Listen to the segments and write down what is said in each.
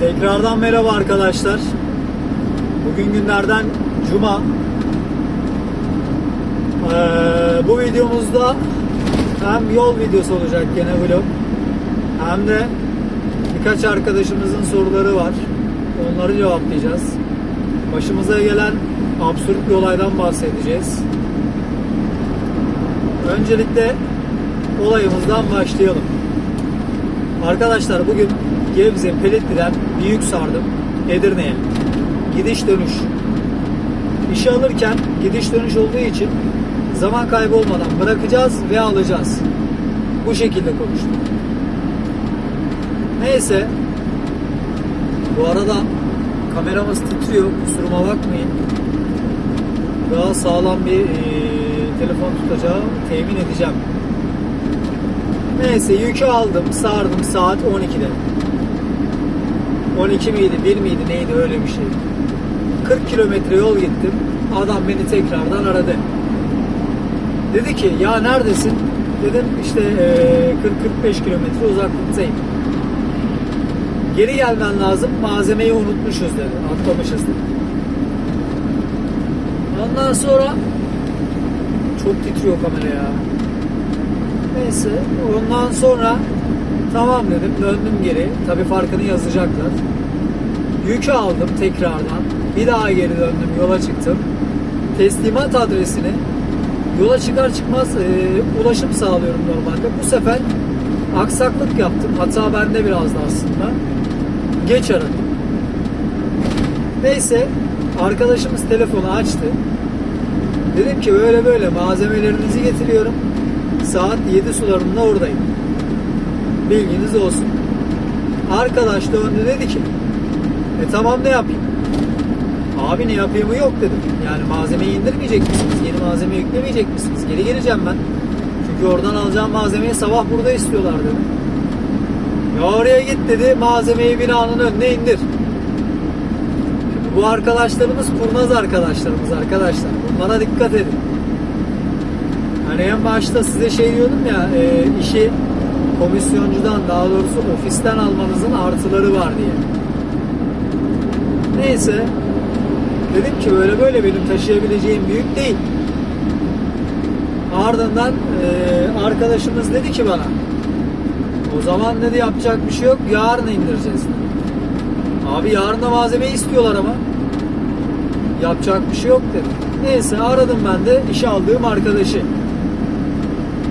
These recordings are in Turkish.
Tekrardan merhaba arkadaşlar. Bugün günlerden Cuma. Ee, bu videomuzda hem yol videosu olacak gene vlog hem de birkaç arkadaşımızın soruları var. Onları cevaplayacağız. Başımıza gelen absürt bir olaydan bahsedeceğiz. Öncelikle olayımızdan başlayalım. Arkadaşlar bugün Gebze Pelitli'den bir yük sardım Edirne'ye. Gidiş dönüş. İşe alırken gidiş dönüş olduğu için zaman kaybı olmadan bırakacağız ve alacağız. Bu şekilde konuştuk. Neyse. Bu arada kameramız titriyor. Kusuruma bakmayın. Daha sağlam bir eee, telefon tutacağı temin edeceğim. Neyse yükü aldım, sardım saat 12'de. 12 miydi, 1 miydi neydi öyle bir şey. 40 kilometre yol gittim. Adam beni tekrardan aradı. Dedi ki ya neredesin? Dedim işte eee, 40-45 kilometre uzaklıktayım. Geri gelmen lazım. Malzemeyi unutmuşuz dedi. Atlamışız dedi. Ondan sonra çok titriyor kamera ya. Neyse ondan sonra tamam dedim döndüm geri. Tabi farkını yazacaklar. Yükü aldım tekrardan. Bir daha geri döndüm yola çıktım. Teslimat adresini yola çıkar çıkmaz e, ulaşım sağlıyorum normalde. Bu sefer aksaklık yaptım. Hata bende biraz da aslında. Geç aradım. Neyse arkadaşımız telefonu açtı. Dedim ki böyle böyle malzemelerinizi getiriyorum. Saat 7 sularında oradayım. Bilginiz olsun. Arkadaş döndü dedi ki e tamam ne yapayım? Abi ne yapayım yok dedim. Yani malzemeyi indirmeyecek misiniz? Yeni malzeme yüklemeyecek misiniz? Geri geleceğim ben. Çünkü oradan alacağım malzemeyi sabah burada istiyorlar dedim. Ya oraya git dedi malzemeyi binanın önüne indir. Şimdi bu arkadaşlarımız kurnaz arkadaşlarımız arkadaşlar. Bunlara dikkat edin. Hani en başta size şey diyordum ya e, işi komisyoncudan daha doğrusu ofisten almanızın artıları var diye. Neyse dedim ki böyle böyle benim taşıyabileceğim büyük değil. Ardından e, arkadaşımız dedi ki bana o zaman dedi yapacak bir şey yok yarın indireceğiz. Abi yarın da malzemeyi istiyorlar ama yapacak bir şey yok dedim. Neyse aradım ben de işe aldığım arkadaşı.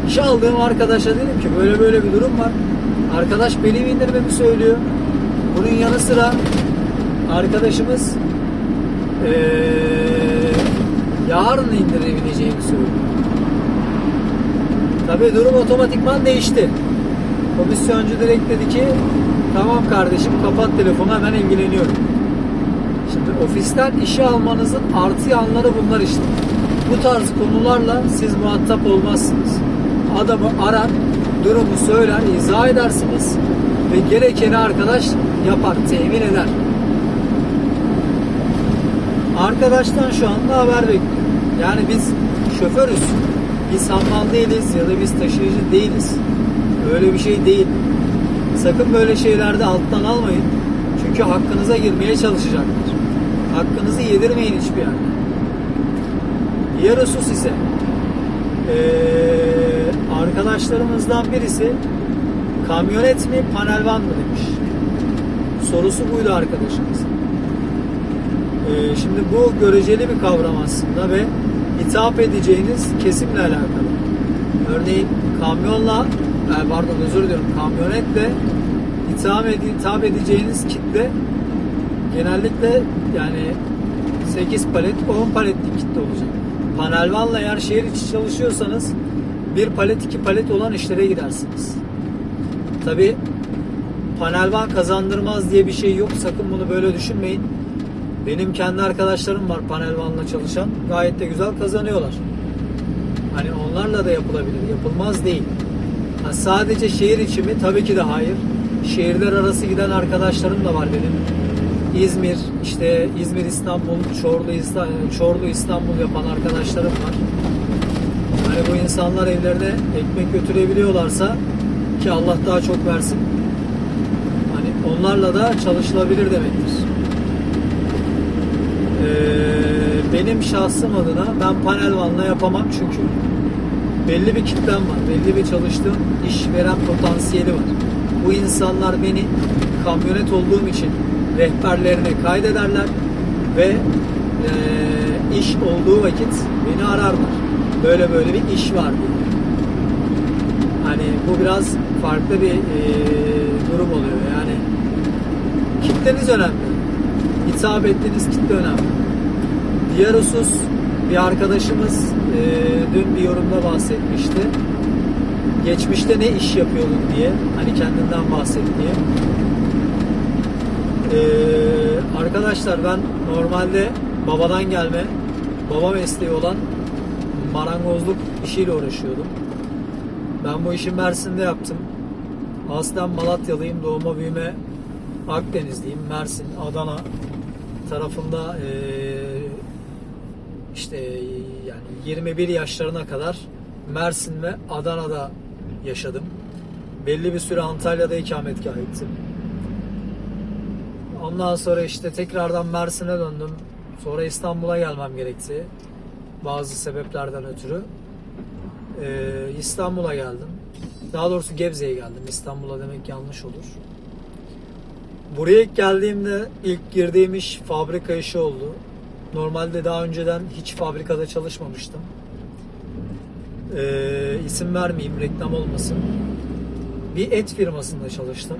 İşe arkadaşa dedim ki böyle böyle bir durum var. Arkadaş benim indirmemi söylüyor. Bunun yanı sıra arkadaşımız eee yarın indirebileceğimi söylüyor. Tabii durum otomatikman değişti. Komisyoncu direkt dedi ki tamam kardeşim kapat telefonu hemen ilgileniyorum. Şimdi ofisten işe almanızın artı yanları bunlar işte. Bu tarz konularla siz muhatap olmazsınız. Adamı arar, durumu söyler, izah edersiniz ve gerekeni arkadaş yapar, temin eder. Arkadaştan şu anda haber bekliyorum. Yani biz şoförüz. Biz hammal değiliz ya da biz taşıyıcı değiliz. Öyle bir şey değil. Sakın böyle şeylerde alttan almayın. Çünkü hakkınıza girmeye çalışacaklar. Hakkınızı yedirmeyin hiçbir yerde. Diğer husus ise eee, arkadaşlarımızdan birisi kamyonet mi panel van mı demiş. Sorusu buydu arkadaşımız. Eee, şimdi bu göreceli bir kavram aslında ve hitap edeceğiniz kesimle alakalı. Örneğin kamyonla, e, pardon özür diliyorum, kamyonetle hitap, ed- hitap edeceğiniz kitle genellikle yani 8 palet 10 paletlik kitle olacak. Panelvanla eğer şehir içi çalışıyorsanız bir palet iki palet olan işlere gidersiniz. Tabi panelvan kazandırmaz diye bir şey yok. Sakın bunu böyle düşünmeyin. Benim kendi arkadaşlarım var panelvanla çalışan. Gayet de güzel kazanıyorlar. Hani onlarla da yapılabilir. Yapılmaz değil. Ha, sadece şehir içi mi? Tabii ki de hayır. Şehirler arası giden arkadaşlarım da var benim. İzmir, işte İzmir, İstanbul, Çorlu, İsta- Çorlu, İstanbul yapan arkadaşlarım var. Hani bu insanlar evlerine ekmek götürebiliyorlarsa ki Allah daha çok versin. Hani onlarla da çalışılabilir demektir. Ee, benim şahsım adına ben panel vanla yapamam çünkü belli bir kitlem var, belli bir çalıştığım işveren potansiyeli var. Bu insanlar beni kamyonet olduğum için rehberlerine kaydederler ve e, iş olduğu vakit beni ararlar. Böyle böyle bir iş var diye. Hani bu biraz farklı bir e, durum oluyor. Yani kitleniz önemli. Hitap ettiğiniz kitle önemli. Diğer husus bir arkadaşımız e, dün bir yorumda bahsetmişti. Geçmişte ne iş yapıyordun diye. Hani kendinden bahset diye. E, arkadaşlar ben normalde babadan gelme baba mesleği olan marangozluk işiyle uğraşıyordum. Ben bu işi Mersin'de yaptım. Aslen Malatyalıyım. Doğma büyüme Akdenizliyim. Mersin, Adana tarafında eee, işte yani 21 yaşlarına kadar Mersin ve Adana'da yaşadım. Belli bir süre Antalya'da ikametgah ettim. Ondan sonra işte tekrardan Mersin'e döndüm. Sonra İstanbul'a gelmem gerekti. Bazı sebeplerden ötürü. Ee, İstanbul'a geldim. Daha doğrusu Gebze'ye geldim. İstanbul'a demek yanlış olur. Buraya ilk geldiğimde ilk girdiğim iş fabrika işi oldu. Normalde daha önceden hiç fabrikada çalışmamıştım. Ee, isim vermeyeyim, reklam olmasın. Bir et firmasında çalıştım.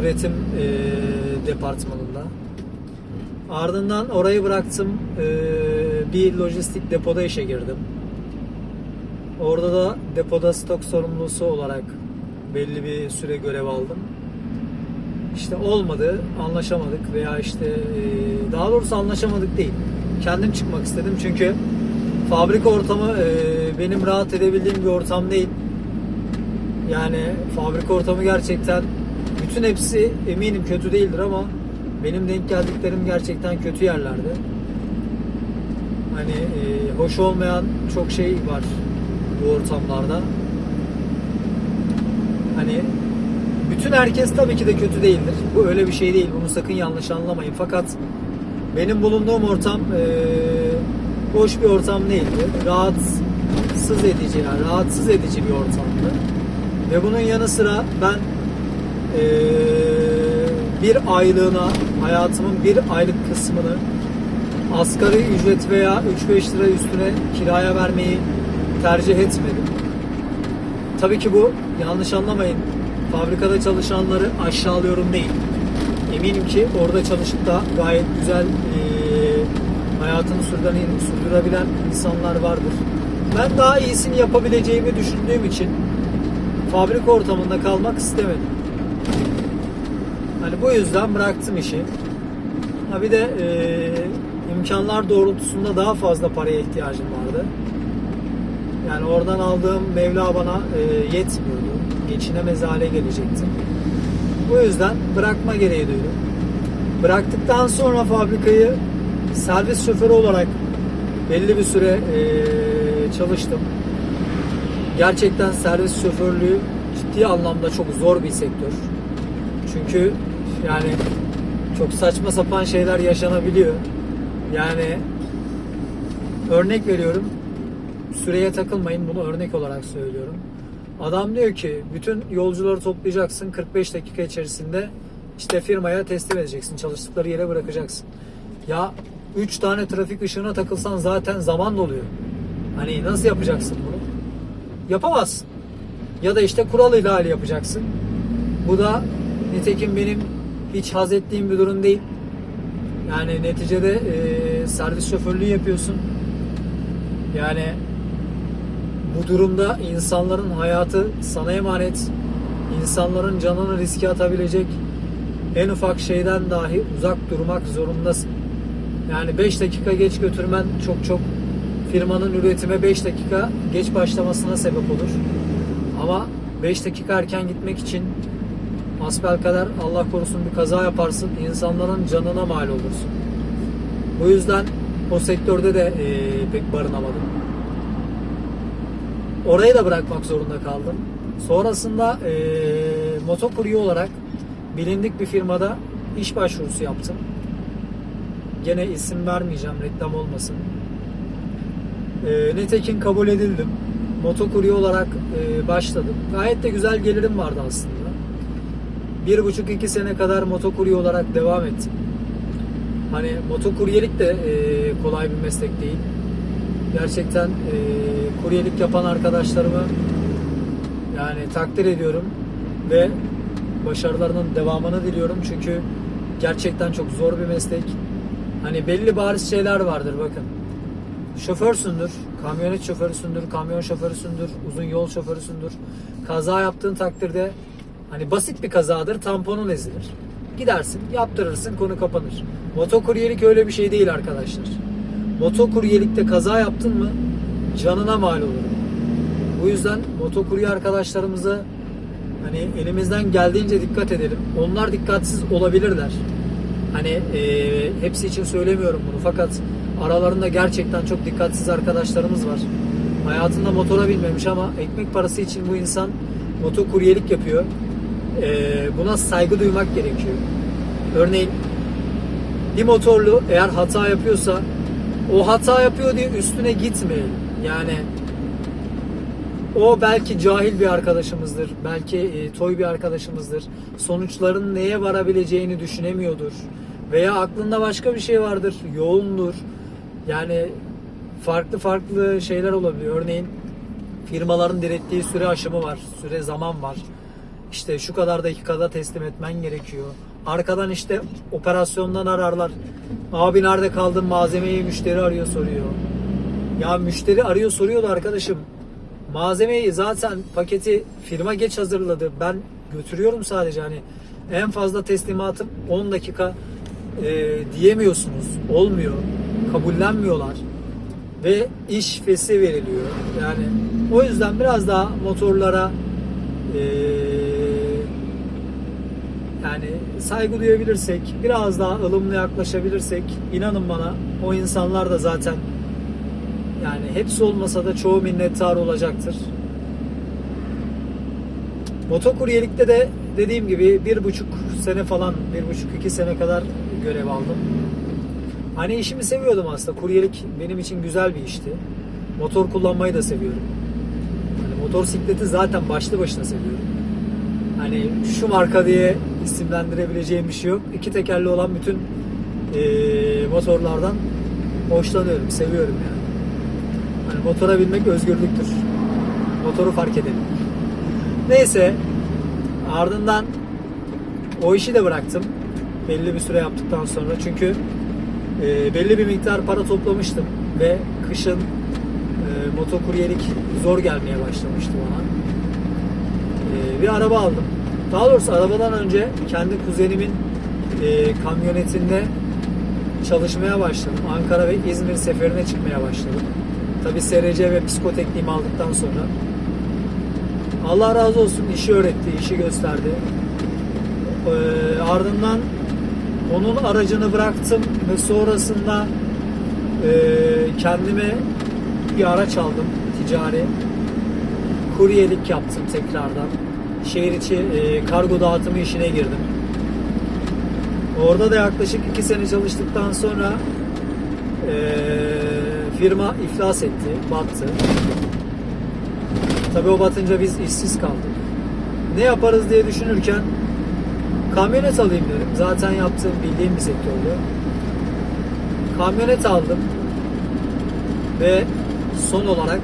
Üretim ee, departmanında. Ardından orayı bıraktım. Ee, bir lojistik depoda işe girdim. Orada da depoda stok sorumlusu olarak belli bir süre görev aldım. İşte olmadı, anlaşamadık veya işte e, daha doğrusu anlaşamadık değil. Kendim çıkmak istedim çünkü fabrika ortamı e, benim rahat edebildiğim bir ortam değil. Yani fabrika ortamı gerçekten bütün hepsi eminim kötü değildir ama benim denk geldiklerim gerçekten kötü yerlerde. Hani e, hoş olmayan çok şey var bu ortamlarda. Hani bütün herkes tabii ki de kötü değildir. Bu öyle bir şey değil. Bunu sakın yanlış anlamayın. Fakat benim bulunduğum ortam e, boş bir ortam değildi. Rahatsız edici, yani rahatsız edici bir ortamdı. Ve bunun yanı sıra ben e, bir aylığına, hayatımın bir aylık kısmını asgari ücret veya 3-5 lira üstüne kiraya vermeyi tercih etmedim. Tabii ki bu yanlış anlamayın. Fabrikada çalışanları aşağılıyorum değil. Eminim ki orada çalışıp da gayet güzel e, hayatını sürdüren, sürdürebilen insanlar vardır. Ben daha iyisini yapabileceğimi düşündüğüm için fabrika ortamında kalmak istemedim. Hani bu yüzden bıraktım işi. Ha bir de e, imkanlar doğrultusunda daha fazla paraya ihtiyacım vardı. Yani oradan aldığım Mevla bana e, yetmiyordu. Geçinemez hale gelecektim. Bu yüzden bırakma gereği duydum. Bıraktıktan sonra fabrikayı servis şoförü olarak belli bir süre e, çalıştım. Gerçekten servis şoförlüğü ciddi anlamda çok zor bir sektör. Çünkü yani çok saçma sapan şeyler yaşanabiliyor. Yani örnek veriyorum. Süreye takılmayın bunu örnek olarak söylüyorum. Adam diyor ki bütün yolcuları toplayacaksın 45 dakika içerisinde işte firmaya teslim edeceksin. Çalıştıkları yere bırakacaksın. Ya 3 tane trafik ışığına takılsan zaten zaman doluyor. Hani nasıl yapacaksın bunu? Yapamazsın. Ya da işte kural ihlali yapacaksın. Bu da nitekim benim hiç haz ettiğim bir durum değil. Yani neticede e, servis şoförlüğü yapıyorsun. Yani bu durumda insanların hayatı sana emanet. İnsanların canını riske atabilecek en ufak şeyden dahi uzak durmak zorundasın. Yani 5 dakika geç götürmen çok çok firmanın üretime 5 dakika geç başlamasına sebep olur. Ama 5 dakika erken gitmek için asbel kadar Allah korusun bir kaza yaparsın. insanların canına mal olursun. Bu yüzden o sektörde de e, pek barınamadım. Orayı da bırakmak zorunda kaldım. Sonrasında e, motokurye olarak bilindik bir firmada iş başvurusu yaptım. Gene isim vermeyeceğim reklam olmasın. E, nitekim kabul edildim. Motokurye olarak e, başladım. Gayet de güzel gelirim vardı aslında. Bir buçuk iki sene kadar motokurye olarak devam ettim. Hani motokuryelik de e, kolay bir meslek değil. Gerçekten e, kuryelik yapan arkadaşlarımı yani takdir ediyorum ve başarılarının devamını diliyorum çünkü gerçekten çok zor bir meslek. Hani belli bariz şeyler vardır bakın. Şoförsündür, kamyonet şoförüsündür, kamyon şoförüsündür, uzun yol şoförüsündür. Kaza yaptığın takdirde hani basit bir kazadır, tamponun ezilir. Gidersin, yaptırırsın, konu kapanır. Motokuryelik öyle bir şey değil arkadaşlar. Motokuryelikte kaza yaptın mı canına mal olur. Bu yüzden motokurye arkadaşlarımıza hani elimizden geldiğince dikkat edelim. Onlar dikkatsiz olabilirler. Hani e, hepsi için söylemiyorum bunu fakat aralarında gerçekten çok dikkatsiz arkadaşlarımız var. Hayatında motora binmemiş ama ekmek parası için bu insan motokuryelik yapıyor. E, buna saygı duymak gerekiyor. Örneğin bir motorlu eğer hata yapıyorsa o hata yapıyor diye üstüne gitmeyelim. Yani o belki cahil bir arkadaşımızdır. Belki e, toy bir arkadaşımızdır. Sonuçların neye varabileceğini düşünemiyordur. Veya aklında başka bir şey vardır. Yoğundur. Yani farklı farklı şeyler olabiliyor. Örneğin firmaların direttiği süre aşımı var. Süre zaman var. İşte şu kadar dakikada teslim etmen gerekiyor. Arkadan işte operasyondan ararlar. Abi nerede kaldın malzemeyi müşteri arıyor soruyor. Ya müşteri arıyor soruyordu arkadaşım. Malzemeyi zaten paketi firma geç hazırladı. Ben götürüyorum sadece hani en fazla teslimatım 10 dakika e, diyemiyorsunuz. Olmuyor. Kabullenmiyorlar. Ve iş fesi veriliyor. Yani o yüzden biraz daha motorlara e, yani saygı duyabilirsek, biraz daha ılımlı yaklaşabilirsek inanın bana o insanlar da zaten yani hepsi olmasa da çoğu minnettar olacaktır. Motokuryelikte de dediğim gibi bir buçuk sene falan, bir buçuk iki sene kadar görev aldım. Hani işimi seviyordum aslında. Kuryelik benim için güzel bir işti. Motor kullanmayı da seviyorum. Hani motosikleti zaten başlı başına seviyorum. Hani şu marka diye isimlendirebileceğim bir şey yok. İki tekerli olan bütün eee, motorlardan hoşlanıyorum, seviyorum yani. Hani motora binmek özgürlüktür. Motoru fark edelim. Neyse ardından o işi de bıraktım. Belli bir süre yaptıktan sonra çünkü e, belli bir miktar para toplamıştım ve kışın e, motokuryelik zor gelmeye başlamıştı bana. E, bir araba aldım. Daha doğrusu arabadan önce kendi kuzenimin e, kamyonetinde çalışmaya başladım. Ankara ve İzmir seferine çıkmaya başladım. Tabi SRC ve psikotekniğimi aldıktan sonra. Allah razı olsun işi öğretti, işi gösterdi. Ee, ardından onun aracını bıraktım ve sonrasında e, kendime bir araç aldım ticari. Kuryelik yaptım tekrardan. Şehir içi e, kargo dağıtımı işine girdim. Orada da yaklaşık iki sene çalıştıktan sonra e, firma iflas etti, battı. Tabii o batınca biz işsiz kaldık. Ne yaparız diye düşünürken kamyonet alayım dedim. Zaten yaptığım bildiğim bir sektördü. Kamyonet aldım ve son olarak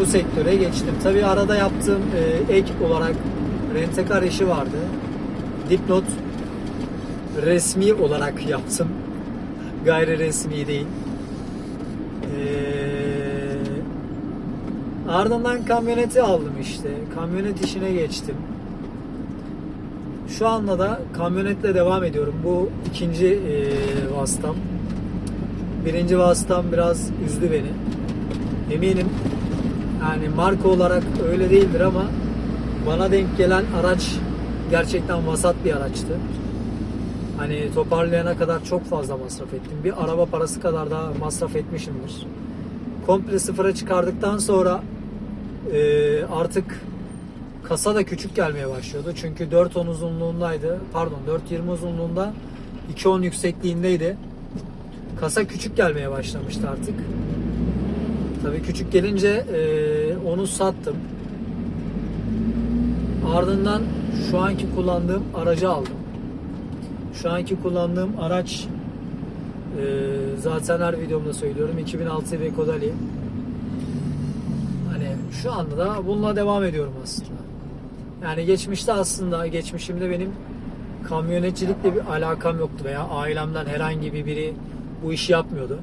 bu sektöre geçtim. Tabii arada yaptığım e, ek olarak rentekar işi vardı. Dipnot resmi olarak yaptım. Gayri resmi değil. Ee, ardından kamyoneti aldım işte. Kamyonet işine geçtim. Şu anda da kamyonetle devam ediyorum. Bu ikinci e, vasıtam. Birinci vasıtam biraz üzdü beni. Eminim yani marka olarak öyle değildir ama bana denk gelen araç gerçekten vasat bir araçtı. Hani toparlayana kadar çok fazla masraf ettim. Bir araba parası kadar daha masraf etmişimdir. Komple sıfıra çıkardıktan sonra e, artık kasa da küçük gelmeye başlıyordu. Çünkü 4.10 uzunluğundaydı. Pardon 4.20 uzunluğunda 2.10 yüksekliğindeydi. Kasa küçük gelmeye başlamıştı artık. Tabii küçük gelince e, onu sattım. Ardından şu anki kullandığım aracı aldım. Şu anki kullandığım araç e, zaten her videomda söylüyorum 2006 bir Kodali. Hani şu anda da bununla devam ediyorum aslında. Yani geçmişte aslında geçmişimde benim kamyonetçilikle bir alakam yoktu veya ailemden herhangi bir biri bu işi yapmıyordu.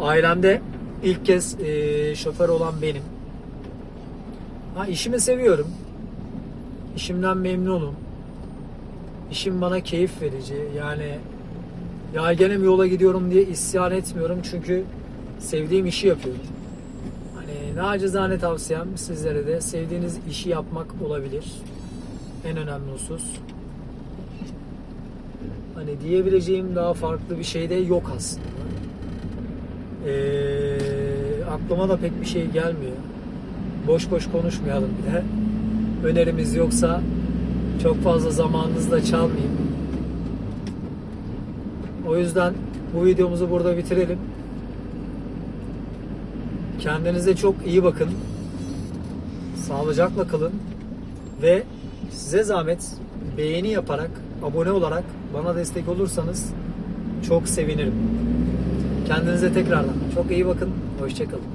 Ailemde ilk kez e, şoför olan benim. Ha, işimi seviyorum. İşimden memnunum. İşim bana keyif verici. Yani ya gene mi yola gidiyorum diye isyan etmiyorum çünkü sevdiğim işi yapıyorum. Hani nacizane tavsiyem sizlere de sevdiğiniz işi yapmak olabilir. En önemli husus. Hani diyebileceğim daha farklı bir şey de yok aslında. Ee, aklıma da pek bir şey gelmiyor. Boş boş konuşmayalım bir de. Önerimiz yoksa çok fazla zamanınızı da çalmayayım. O yüzden bu videomuzu burada bitirelim. Kendinize çok iyi bakın. Sağlıcakla kalın. Ve size zahmet beğeni yaparak, abone olarak bana destek olursanız çok sevinirim. Kendinize tekrardan çok iyi bakın. Hoşçakalın.